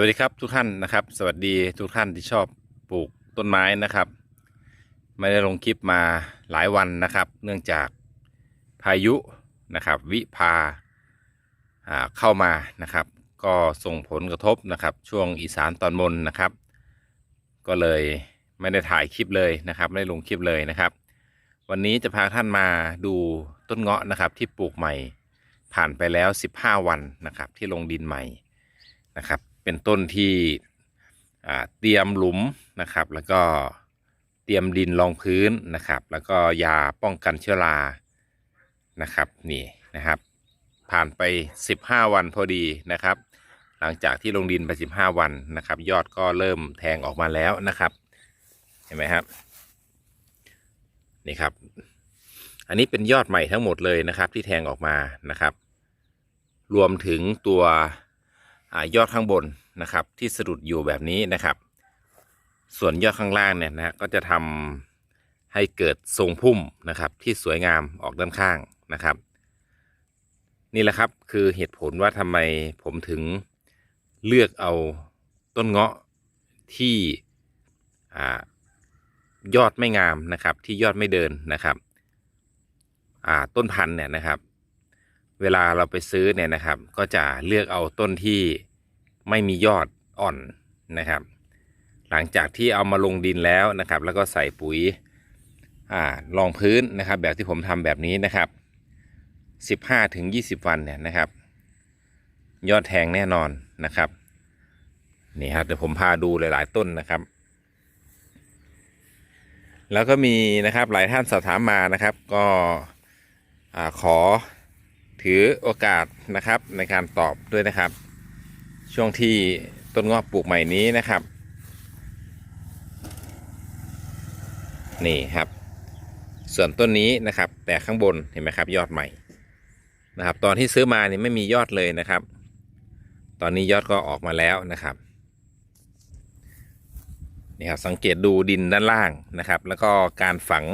วัสดีครับทุกท่านนะครับ สวัสดีทุกท่านที่ชอบปลูกต้นไม้นะครับ ไม่ได้ลงคลิปมาหลายวันนะครับ เนื่องจากพายุนะครับวิภาาเข้ามานะครับ ก็ส่งผลกระทบนะครับ ช่วงอีสานตอนบนนะครับ ก็เลยไม่ได้ถ่ายคลิปเลยนะครับไม่ได้ลงคลิปเลยนะครับ วันนี้จะพาท่านมาดูต้นเงาะนะครับที่ปลูกใหม่ผ่านไปแล้ว 15 วันนะครับที่ลงดินใหม่นะครับ เป็นต้นที่เตรียมหลุมนะครับ แล้วก็เตรียมดินรองพื้นนะครับ แล้วก็ยาป้องกันเชื้อรานะครับนี่นะครับ ผ่านไป 15 วันพอดีนะครับ หลังจากที่ลงดินไป 15 วันนะครับ ยอดก็เริ่มแทงออกมาแล้วนะครับ เห็นไหมครับนี่ครับ อันนี้เป็นยอดใหม่ทั้งหมดเลยนะครับ ที่แทงออกมานะครับ รวมถึงตัว ยอดข้างบนนะครับ ที่สะดุดอยู่แบบนี้นะครับ ส่วนยอดข้างล่างเนี่ยนะก็จะทำให้เกิดทรงพุ่มนะครับ ที่สวยงามออกด้านข้างนะครับ นี่แหละครับคือเหตุผลว่าทำไมผมถึงเลือกเอาต้นเงาะที่อยอดไม่งามนะครับ ที่ยอดไม่เดินนะครับต้นพันธุ์เนี่ยนะครับ เวลาเราไปซื้อเนี่ยนะครับ ก็จะเลือกเอาต้นที่ไม่มียอดอ่อนนะครับ หลังจากที่เอามาลงดินแล้วนะครับ แล้วก็ใส่ปุ๋ยอ่ารองพื้นนะครับ แบบที่ผมทำแบบนี้นะครับ 15ถึง20 วันเนี่ยนะครับ ยอดแทงแน่นอนนะครับนี่ครับเดี๋ยวผมพาดูหลาย ๆ ต้นนะครับ แล้วก็มีนะครับหลายท่านสอบถามมานะครับ ก็อขอ ถือโอกาสนะครับในการตอบด้วยนะครับ ช่วงที่ต้นงอกปลูกใหม่นี้นะครับ นี่ครับ ส่วนต้นนี้นะครับ แต่ข้างบนเห็นไหมครับ ยอดใหม่นะครับ ตอนที่ซื้อมานี่ไม่มียอดเลยนะครับ ตอนนี้ยอดก็ออกมาแล้วนะครับนี่ครับสังเกตดูดินด้านล่างนะครับ แล้วก็การฝัง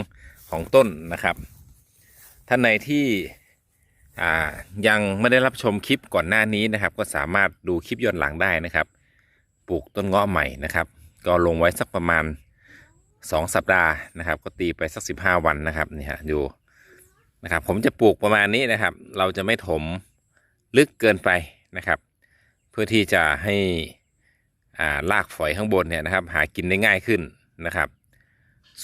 ของต้นนะครับ ท่านในที่ ยังไม่ได้รับชมคลิปก่อนหน้านี้นะครับ ก็สามารถดูคลิปย้อนหลังได้นะครับ ปลูกต้นงาะใหม่นะครับ ก็ลงไว้สักประมาณ 2 สัปดาห์นะครับ ก็ตีไปสัก 15 วันนะครับนี่ฮะดูนะครับ ผมจะปลูกประมาณนี้นะครับ เราจะไม่ถมลึกเกินไปนะครับ เพื่อที่จะให้อ่ารากฝอยข้างบนเนี่ยนะครับ หากินได้ง่ายขึ้นนะครับ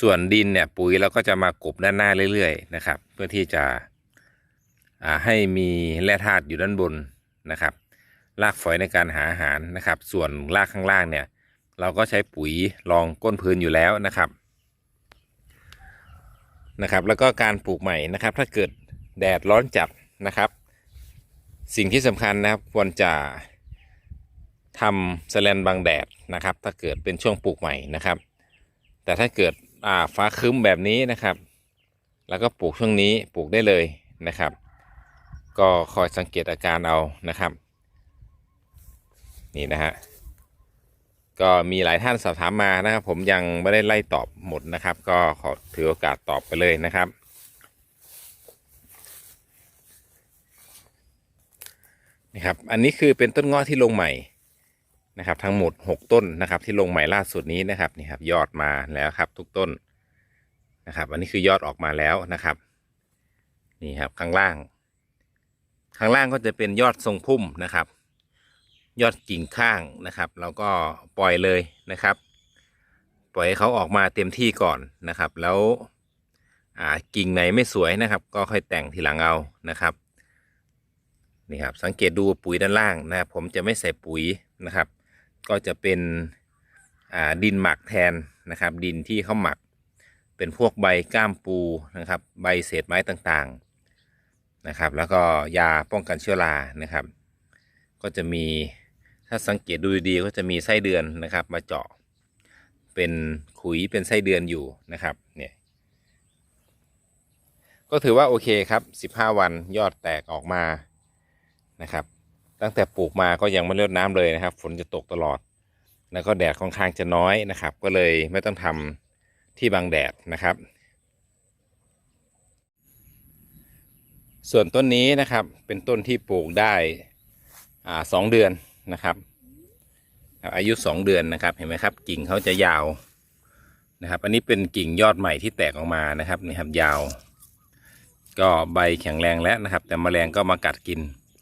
ส่วนดินเนี่ยปุ๋ยเราก็จะมากบด้านหน้าเรื่อยๆนะครับ เพื่อที่จะ ให้มีแร่ธาตุอยู่ด้านบนนะครับรากฝอยในการหาอาหารนะครับ ส่วนรากข้างล่างเนี่ย เราก็ใช้ปุ๋ยรองก้นพื้นอยู่แล้วนะครับนะครับ แล้วก็การปลูกใหม่นะครับ ถ้าเกิดแดดร้อนจัดนะครับ สิ่งที่สำคัญนะครับควรจะทำสแลนบังแดดนะครับ ถ้าเกิดเป็นช่วงปลูกใหม่นะครับ แต่ถ้าเกิดฟ้าครึ้มแบบนี้นะครับ แล้วก็ปลูกช่วงนี้ปลูกได้เลยนะครับ ก็คอยสังเกตอาการเอานะครับ นี่นะฮะก็มีหลายท่านสอบถามมานะครับ ผมยังไม่ได้ไล่ตอบหมดนะครับ ก็ขอถือโอกาสตอบไปเลยนะครับนี่ครับอันนี้คือเป็นต้นงาะที่ลงใหม่นะครับ ทั้งหมด 6 ต้นนะครับ ที่ลงใหม่ล่าสุดนี้นะครับนี่ครับ ยอดมาแล้วครับ ทุกต้นนะครับ อันนี้คือยอดออกมาแล้วนะครับ นี่ครับข้างล่าง ข้างล่างก็จะเป็นยอดทรงพุ่มนะครับ ยอดกิ่งข้างนะครับเราก็ปล่อยเลยนะครับ ปล่อยให้เขาออกมาเต็มที่ก่อนนะครับ แล้วกิ่งไหนไม่สวยนะครับ ก็ค่อยแต่งทีหลังเอานะครับนี่ครับสังเกตดูปุ๋ยด้านล่างนะครับผมจะไม่ใส่ปุ๋ยนะครับ ก็จะเป็นดินหมักแทนนะครับ ดินที่เขาหมัก เป็นพวกใบก้ามปูนะครับ ใบเศษไม้ต่างๆ นะครับ แล้วก็ยาป้องกันเชื้อรานะครับ ก็จะมีถ้าสังเกตดูดีๆก็จะมีไส้เดือนนะครับ มาเจาะเป็นขุยเป็นไส้เดือนอยู่นะครับเนี่ยก็ถือว่าโอเคครับ 15 วันยอดแตกออกมานะครับ ตั้งแต่ปลูกมาก็ยังไม่ลดน้ำเลยนะครับ ฝนจะตกตลอด แล้วก็แดดค่อนข้างจะน้อยนะครับ ก็เลยไม่ต้องทำที่บังแดดนะครับ ส่วนต้นนี้นะครับเป็นต้นที่ปลูกได้อ่าสองเดือนนะครับครับ อายุสองเดือนนะครับเห็นไหมครับ กิ่งเขาจะยาวนะครับ อันนี้เป็นกิ่งยอดใหม่ที่แตกออกมานะครับนี่ครับยาว ก็ใบแข็งแรงแล้วนะครับ แต่แมลงก็มากัดกิน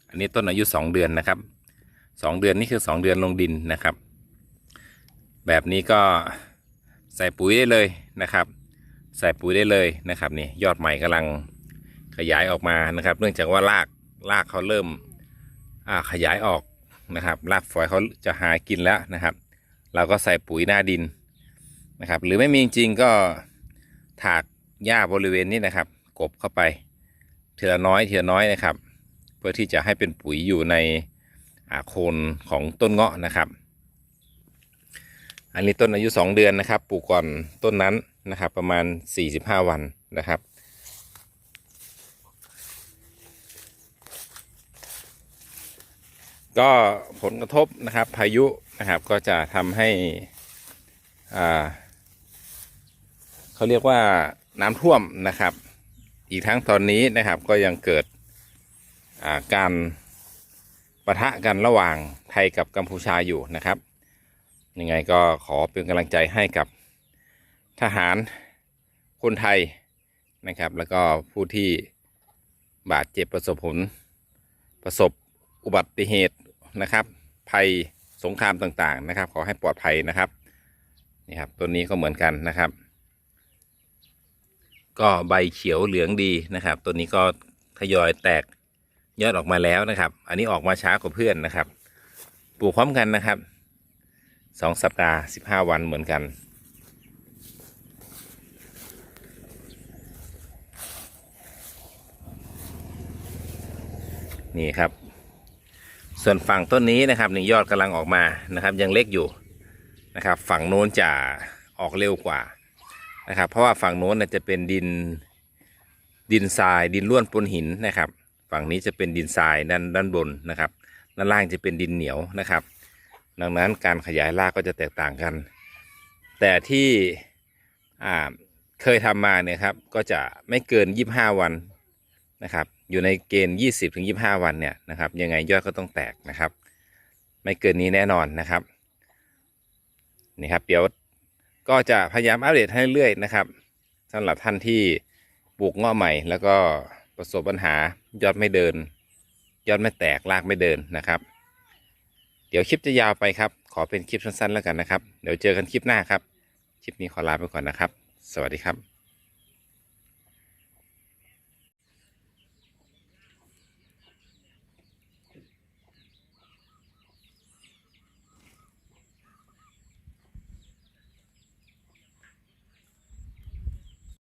อันนี้ต้นอายุสองเดือนนะครับสองเดือนนี่คือสองเดือนลงดินนะครับ แบบนี้ก็ใส่ปุ๋ยได้เลยนะครับ ใส่ปุ๋ยได้เลยนะครับนี่ยอดใหม่กำลัง ขยายออกมานะครับ เนื่องจากว่ารากรากเขาเริ่มขยายออกนะครับรากฝอยเขาจะหากินแล้วนะครับ เราก็ใส่ปุ๋ยหน้าดินนะครับ หรือไม่มีจริงก็ถากหญ้าบริเวณนี้นะครับ กบเข้าไปเถือน้อยเถือน้อยนะครับ เพื่อที่จะให้เป็นปุ๋ยอยู่ในโคนของต้นเงาะนะครับ อันนี้ต้นอายุ 2 เดือนนะครับ ปลูกก่อนต้นนั้นนะครับ ประมาณ 45 วันนะครับ ก็ผลกระทบนะครับพายุนะครับก็จะทำให้อ่าเขาเรียกว่าน้ำท่วมนะครับ อีกทั้งตอนนี้นะครับก็ยังเกิดอ่าการปะทะกันระหว่างไทยกับกัมพูชาอยู่นะครับยังไงก็ขอเป็นกำลังใจให้กับทหารคนไทยนะครับ แล้วก็ผู้ที่บาดเจ็บประสบผลประสบอุบัติเหตุ นะครับ ภัยสงครามต่างๆนะครับ ขอให้ปลอดภัยนะครับนี่ครับต้นนี้ก็เหมือนกันนะครับ ก็ใบเขียวเหลืองดีนะครับต้นนี้ก็ทยอยแตกยอดออกมาแล้วนะครับ อันนี้ออกมาช้ากว่าเพื่อนนะครับ ปลูกพร้อมกันนะครับสองสัปดาห์สิบห้าวันเหมือนกัน นี่ครับ ส่วนฝั่งต้นนี้นะครับหนี่งยอดกำลังออกมานะครับ ยังเล็กอยู่นะครับ ฝั่งโน้นจะออกเร็วกว่านะครับ เพราะว่าฝั่งโน้นน่ะจะเป็นดินดินทรายดินล้วนปนหินนะครับ ฝั่งนี้จะเป็นดินทรายด้านด้านบนนะครับ ด้านล่างจะเป็นดินเหนียวนะครับ ดังนั้นการขยายรากก็จะแตกต่างกัน แต่ที่อ่าเคยทำมาเนี่ยครับก็จะไม่เกิน 25 วันนะครับ อยู่ในเกณฑ์ 20ถึง25 วันเนี่ยนะครับ ยังไงยอดก็ต้องแตกนะครับ ไม่เกินนี้แน่นอนนะครับนี่ครับเดี๋ยวก็จะพยายามอัปเดตให้เรื่อยนะครับสำหรับท่านที่ปลูกงาะใหม่ แล้วก็ประสบปัญหายอดไม่เดิน ยอดไม่แตกรากไม่เดินนะครับ เดี๋ยวคลิปจะยาวไปครับ ขอเป็นคลิปสั้นๆแล้วกันนะครับ เดี๋ยวเจอกันคลิปหน้าครับ คลิปนี้ขอลาไปก่อนนะครับ สวัสดีครับ